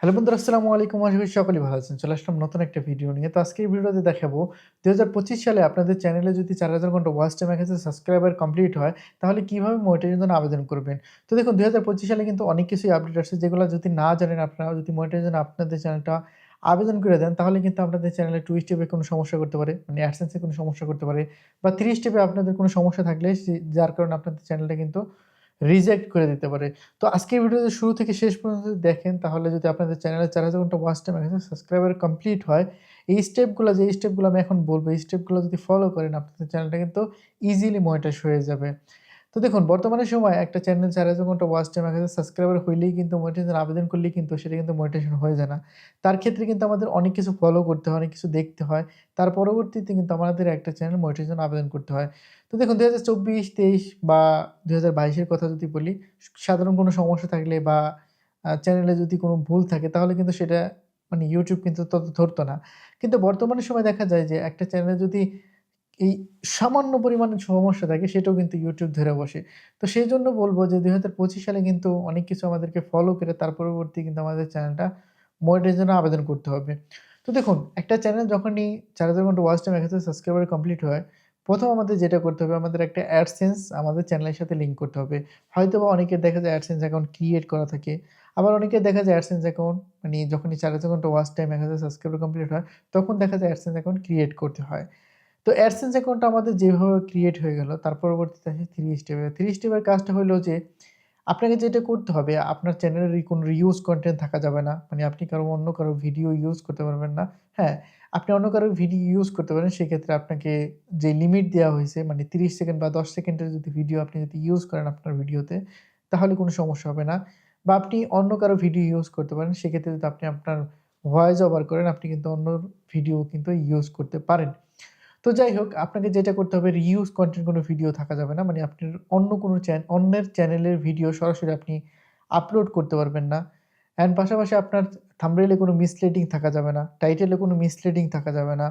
Hello বন্ধুরা, আসসালামু আলাইকুম। আশা করি সকলেই ভালো আছেন। চলে আসলাম নতুন একটা ভিডিও নিয়ে। তো আজকের ভিডিওতে দেখাবো দু হাজার পঁচিশ সালে আপনাদের চ্যানেলে যদি চার হাজার ঘণ্টা ওয়াচ টাইম এক হাজার সাবস্ক্রাইবার কমপ্লিট হয়, তাহলে কীভাবে মনিটাইজের জন্য আবেদন করবেন? তো দেখুন দু হাজার পঁচিশ সালে কিন্তু অনেক কিছুই আপডেট আসছে। যেগুলো যদি না জানেন আপনারা, যদি মনিটাইজের জন্য আপনাদের চ্যানেলটা আবেদন করে দেন, তাহলে কিন্তু আপনাদের চ্যানেলে টু স্টেপে কোনো সমস্যা করতে পারে মানে অ্যাডসেন্সে কোনো সমস্যা করতে পারে, বা থ্রি স্টেপে আপনাদের কোনো সমস্যা থাকলে যার কারণে আপনাদের চ্যানেলটা কিন্তু রিজেক্ট করে দিতে পারে। তো আজকের ভিডিওতে শুরু থেকে শেষ পর্যন্ত দেখেন, তাহলে যদি আপনাদের চ্যানেলে চার হাজার ঘণ্টা ওয়াচ টাইম এখানে সাবস্ক্রাইবার কমপ্লিট হয়, এই স্টেপগুলো যে স্টেপগুলো আমি এখন বলব, এই স্টেপগুলো যদি ফলো করেন, আপনাদের চ্যানেলটা কিন্তু ইজিলি মনিটাইজ হয়ে যাবে। তো দেখুন, বর্তমানে সময় একটা চ্যানেল চার হাজার ঘণ্টা ওয়াচ টাইম এক হাজার সাবস্ক্রাইবার হইলেই কিন্তু মনিটাইজেশন আবেদন করলেই কিন্তু সেটা কিন্তু মনিটাইজেশন হয়ে যায় না। তার ক্ষেত্রে কিন্তু আমাদের অনেক কিছু ফলো করতে হয়, অনেক কিছু দেখতে হয়। তার পরবর্তীতে কিন্তু আমাদের একটা চ্যানেল মনিটাইজেশন আবেদন করতে হয়। তো দেখুন দু হাজার চব্বিশ, তেইশ বা দু হাজার বাইশের কথা যদি বলি, সাধারণ কোনো সমস্যা থাকলে বা চ্যানেলে যদি কোনো ভুল থাকে, তাহলে কিন্তু সেটা মানে ইউটিউব কিন্তু তত ধরতো না। কিন্তু বর্তমানে সময় দেখা যায় যে একটা চ্যানেলে যদি এই সামান্য পরিমাণে সমস্যা থাকে, সেটাও কিন্তু ইউটিউব ধরে বসে। তো সেই জন্য বলব যে দুই হাজার পঁচিশ সালে কিন্তু অনেক কিছু আমাদেরকে ফলো করে তার পরবর্তী কিন্তু আমাদের চ্যানেলটা মনিটাইজের জন্য আবেদন করতে হবে। তো দেখুন, একটা চ্যানেল যখনই চার হাজার ঘণ্টা ওয়াচ টাইম এক হাজার সাবস্ক্রাইবার কমপ্লিট হয়, প্রথম আমাদের যেটা করতে হবে, আমাদের একটা অ্যাডসেন্স আমাদের চ্যানেলের সাথে লিঙ্ক করতে হবে। হয়তো বা অনেকের দেখা যায় অ্যাডসেন্স অ্যাকাউন্ট ক্রিয়েট করা থাকে, আবার অনেকের দেখা যায় অ্যাডসেন্স অ্যাকাউন্ট মানে যখনই চার হাজার ঘণ্টা ওয়াচ টাইম এক হাজার সাবস্ক্রাইবার কমপ্লিট হয়, তখন দেখা যায় অ্যাডসেন্স অ্যাকাউন্ট ক্রিয়েট করতে হয়। তো অ্যাডসেন্স অ্যাকাউন্টটা আমাদের যেভাবে ক্রিয়েট হয়ে গেল, তার পরবর্তীতে আসে থ্রি স্টেপে থ্রি স্টেপের কাজটা হলো যে, আপনাকে যেটা করতে হবে, আপনার চ্যানেলের কোনো রিউজ কন্টেন্ট থাকা যাবে না। মানে আপনি কারও অন্য কারও ভিডিও ইউজ করতে পারবেন না। হ্যাঁ আপনি অন্য কারও ভিডিও ইউজ করতে পারেন, সেক্ষেত্রে আপনাকে যে লিমিট দেওয়া হয়েছে মানে তিরিশ সেকেন্ড বা দশ সেকেন্ডের যদি ভিডিও আপনি যদি ইউজ করেন আপনার ভিডিওতে তাহলে কোনো সমস্যা হবে না। বা আপনি অন্য কারও ভিডিও ইউজ করতে পারেন, সেক্ষেত্রে যদি আপনি আপনার ভয়েস ওভার করেন, আপনি কিন্তু অন্য ভিডিও কিন্তু ইউজ করতে পারেন। তো যাই হোক, আপনাকে যেটা করতে হবে রিউজ কন্টেন্ট কোনো ভিডিও থাকা যাবে না। মানে আপনার অন্য কোনো চ্যান অন্যের চ্যানেলের ভিডিও সরাসরি আপনি আপলোড করতে পারবেন না। অ্যান্ড পাশাপাশি আপনার থাম্বনেলে কোনো মিসলিডিং থাকা যাবে না টাইটেলে কোনো মিসলিডিং থাকা যাবে না।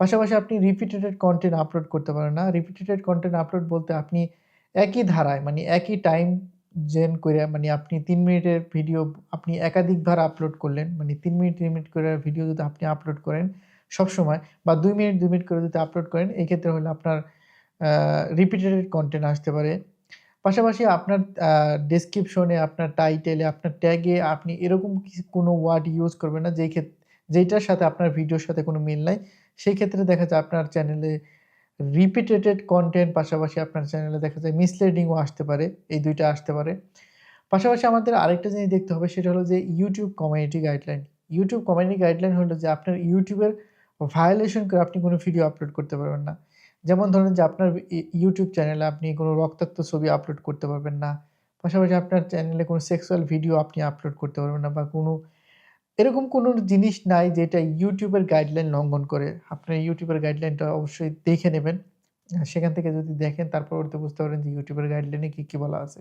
পাশাপাশি আপনি রিপিটেটেড কন্টেন্ট আপলোড করতে পারেন না। রিপিটেটেড কন্টেন্ট আপলোড বলতে আপনি একই ধারায় মানে একই টাইম জেন করে মানে আপনি তিন মিনিটের ভিডিও আপনি একাধিকবার আপলোড করলেন মানে তিন মিনিট তিন মিনিট করে ভিডিও যদি আপনি আপলোড করেন সবসময় বা দুই মিনিট দুই মিনিট করে যদি আপলোড করেন, এই ক্ষেত্রে হলে আপনার রিপিটেটেড কন্টেন্ট আসতে পারে। পাশাপাশি আপনার ডেসক্রিপশনে আপনার টাইটেলে আপনার ট্যাগে আপনি এরকম কোনো ওয়ার্ড ইউজ করবেন না, যেই ক্ষেত্রে যেইটার সাথে আপনার ভিডিওর সাথে কোনো মিল নাই, সেই ক্ষেত্রে দেখা যায় আপনার চ্যানেলে রিপিটেটেড কন্টেন্ট পাশাপাশি আপনার চ্যানেলে দেখা যায় মিসলিডিংও আসতে পারে, এই দুইটা আসতে পারে। পাশাপাশি আমাদের আরেকটা জিনিস দেখতে হবে, সেটা হলো যে YouTube community guideline YouTube community guideline হলো যে আপনার ইউটিউবের ভায়োলেশন করে আপনি কোনো ভিডিও আপলোড করতে পারবেন না। যেমন ধরেন যে আপনার ইউটিউব চ্যানেলে আপনি কোনো রক্তাক্ত ছবি আপলোড করতে পারবেন না। পাশাপাশি আপনার চ্যানেলে কোনো সেক্সুয়াল ভিডিও আপনি আপলোড করতে পারবেন না বা কোনো, এরকম কোনো জিনিস নাই যেটা ইউটিউবের গাইডলাইন লঙ্ঘন করে। আপনার ইউটিউবের গাইডলাইনটা অবশ্যই দেখে নেবেন। সেখান থেকে যদি দেখেন তারপর ওতে বুঝতে পারেন যে ইউটিউবের গাইডলাইনে কী কী বলা আছে।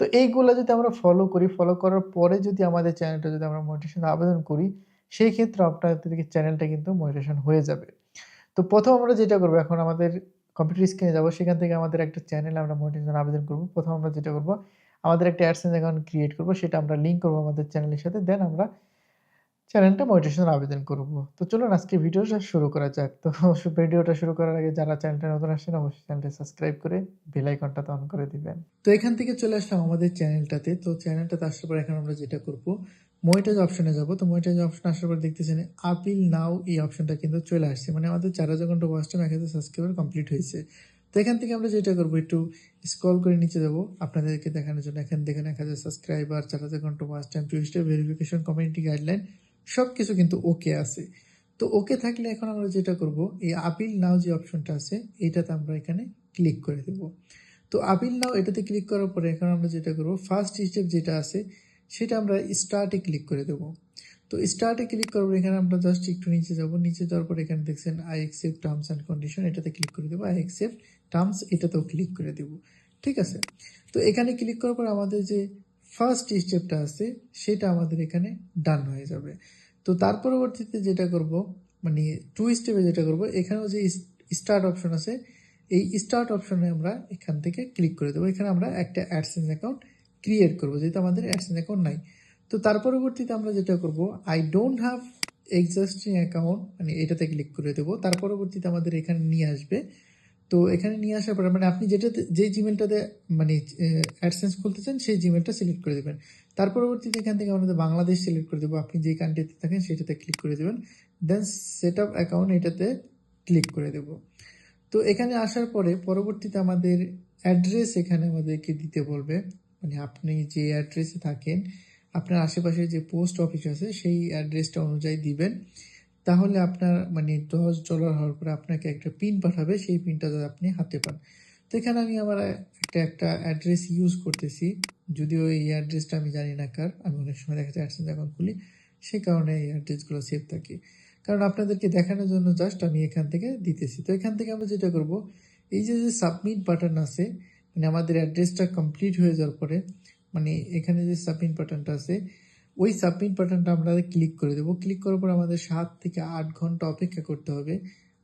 তো এইগুলো যদি আমরা ফলো করি ফলো করার পরে যদি আমাদের চ্যানেলটা যদি আমরা মোটিভেশন আবেদন করি সেই ক্ষেত্রে আপনাদেরকে চ্যানেলটা কিন্তু মোটিভেশন হয়ে যাবে। তো প্রথম আমরা যেটা করব, এখন আমাদের কম্পিউটার স্ক্রিনে যাব, সেখান থেকে আমাদের একটা চ্যানেল আমরা মোটিভেশন আবেদন করব। প্রথম আমরা যেটা করব, আমাদের একটা অ্যাডসেন্স অ্যাকাউন্ট ক্রিয়েট করব, সেটা আমরা লিঙ্ক করব আমাদের চ্যানেলের সাথে দেন আমরা চ্যানেলটা মোটিভেশন আবেদন করব। তো চলুন আজকে ভিডিওটা শুরু করা যাক। তো ভিডিওটা শুরু করার আগে যারা চ্যানেলটা নতুন আসছেন, অবশ্যই চ্যানেলটা সাবস্ক্রাইব করে বেল আইকনটা অন করে দিবেন। তো এখান থেকে চলে আসলাম আমাদের চ্যানেলটাতে তো চ্যানেলটাতে আসার পর এখন আমরা যেটা করব মনিটাইজ অপশনে যাব। তো মনিটাইজ অপশন আসার পর দেখতেছেন আপিল নাও এই অপশনটা কিন্তু চলে আসছে। মানে আমাদের চার হাজার ঘণ্টা ওয়াচ টাইম এক হাজার সাবস্ক্রাইবার কমপ্লিট হয়েছে। তো এখান থেকে আমরা যেটা করব, একটু স্ক্রল করে নিচে যাব। আপনাদেরকে দেখানোর জন্য এখান দেখেন এক হাজার সাবস্ক্রাইবার চার হাজার ঘণ্টা watch time two step verification community guideline সব কিছু কিন্তু ওকে আছে। তো ওকে থাকলে এখন আমরা যেটা করব, এই আপিল নাও যে অপশনটা আছে এইটাতে আমরা এখানে ক্লিক করে দেব। তো আপিল নাও এটাতে ক্লিক করার পরে এখন আমরা যেটা করব ফার্স্ট স্টেপ যেটা আছে সেটা আমরা স্টার্টে ক্লিক করে দেব। তো স্টার্টে ক্লিক করব এখানে আমরা জাস্ট একটু নিচে যাব। নিচে যাওয়ার পর এখানে দেখছেন I accept terms and condition এটাতে ক্লিক করে দেবো। আই অ্যাকসেপ্ট টার্মস এটাতেও ক্লিক করে দেব। ঠিক আছে? তো এখানে ক্লিক করার পর আমাদের যে ফার্স্ট স্টেপটা আছে, সেটা আমাদের এখানে ডান হয়ে যাবে। তো তার পরবর্তীতে যেটা করব মানে টু স্টেপে যেটা করব, এখানেও যে স্টার্ট অপশন আছে, এই স্টার্ট অপশনে আমরা এখান থেকে ক্লিক করে দেবো। এখানে আমরা একটা অ্যাডসেন্স অ্যাকাউন্ট ক্রিয়েট করব, যেহেতু আমাদের অ্যাডসেন্স অ্যাকাউন্ট নাই। তো তার পরবর্তীতে আমরা যেটা করব I don't have existing account মানে এটাতে ক্লিক করে দেবো। তার পরবর্তীতে আমাদের এখানে নিয়ে আসবে। তো এখানে নিয়ে আসার পরে মানে আপনি যেটাতে যে জিমেলটাতে মানে অ্যাডসেন্স খুলতে চান সেই জিমেলটা সিলেক্ট করে দেবেন। তার পরবর্তীতে এখান থেকে আমাদের বাংলাদেশ সিলেক্ট করে দেবো। আপনি যে কান্ট্রিতে থাকেন, সেটাতে ক্লিক করে দেবেন। দেন সেট আপ অ্যাকাউন্ট এটাতে ক্লিক করে দেবো। তো এখানে আসার পরে, পরবর্তীতে আমাদের অ্যাড্রেস এখানে আমাদেরকে দিতে বলবে। মানে আপনি যে অ্যাড্রেসে থাকেন, আপনার আশেপাশে যে পোস্ট অফিস আছে, সেই অ্যাড্রেসটা অনুযায়ী দিবেন। তাহলে আপনার মানে দশ ডলার হওয়ার পরে আপনাকে একটা পিন পাঠাবে, সেই পিনটা যাতে আপনি হাতে পান। তো এখানে আমি আমার একটা একটা অ্যাড্রেস ইউজ করতেছি। যদিও এই অ্যাড্রেসটা আমি জানি না কার, আমি অনেক সময় দেখা যাচ্ছে অ্যাডসেন্স অ্যাকাউন্ট খুলি সেই কারণে এই অ্যাড্রেসগুলো সেভ থাকে। কারণ আপনাদেরকে দেখানোর জন্য জাস্ট আমি এখান থেকে দিতেছি। তো এখান থেকে আমরা যেটা করব, এই যে যে সাবমিট বাটন আছে মানে আমাদের অ্যাড্রেসটা কমপ্লিট হয়ে যাওয়ার পরে মানে এখানে যে সাবমিট বাটনটা আছে, ওই সাবমিট বাটনটা আমরা ক্লিক করে দেবো। ক্লিক করার পর আমাদের সাত থেকে আট ঘণ্টা অপেক্ষা করতে হবে।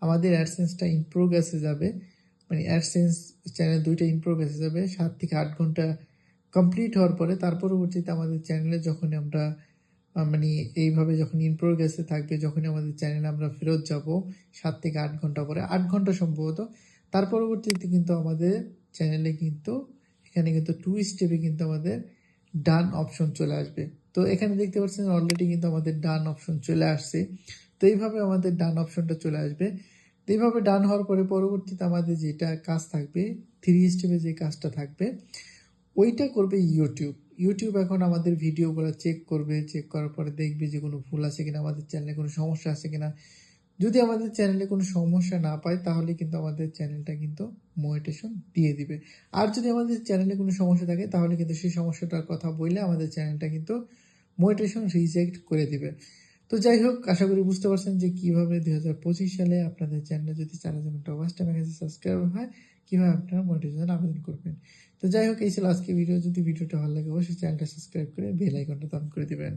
আমাদের অ্যাডসেন্সটা ইন প্রোগ্রেসে যাবে। মানে অ্যাডসেন্স চ্যানেল দুইটা ইন প্রোগ্রেসে যাবে। সাত থেকে আট ঘণ্টা কমপ্লিট হওয়ার পরে, তার পরবর্তীতে আমাদের চ্যানেলে যখন আমরা মানে এইভাবে যখন ইন প্রোগ্রেসে থাকবে যখন আমাদের চ্যানেলে আমরা ফেরত যাব, সাত থেকে আট ঘণ্টা পরে, আট ঘণ্টা সম্ভবত, তার পরবর্তীতে কিন্তু আমাদের চ্যানেলে কিন্তু, এখানে কিন্তু টু স্টেপে কিন্তু আমাদের ডান অপশন চলে আসবে। তো এখানে দেখতে পাচ্ছেন অলরেডি কিন্তু আমাদের ডান অপশন চলে আসছে। তো এইভাবে আমাদের ডান অপশনটা চলে আসবে। তো এইভাবে ডান হওয়ার পরে পরবর্তীতে আমাদের যেটা কাজ থাকবে থ্রি স্টেপে যে কাজটা থাকবে, ওইটা করবে ইউটিউব ইউটিউব এখন আমাদের ভিডিওগুলো চেক করবে চেক করার পরে দেখবে যে কোনো ভুল আছে কিনা, আমাদের চ্যানেলে কোনো সমস্যা আছে কিনা। যদি আমাদের চ্যানেলে কোনো সমস্যা না পায়, তাহলে কিন্তু আমাদের চ্যানেলটা কিন্তু মোটিভেশন দিয়ে দিবে। আর যদি আমাদের চ্যানেলে কোনো সমস্যা থাকে, তাহলে কিন্তু সেই সমস্যাটার কথা বললে আমাদের চ্যানেলটা কিন্তু মোটিভেশন রিজেক্ট করে দিবে। তো যাই হোক, আশা করি বুঝতে পারছেন যে কীভাবে দুই হাজার পঁচিশ সালে আপনাদের চ্যানেলে যদি চার হাজার ঘণ্টা ওয়াচ টাইম হয়, কীভাবে আপনারা মোটিভেশন আবেদন করবেন। তো যাই হোক, এই ছিল আজকে ভিডিও। যদি ভিডিওটা ভালো লাগে, অবশ্যই চ্যানেলটা সাবস্ক্রাইব করে বেল আইকনটা অন করে দিবেন।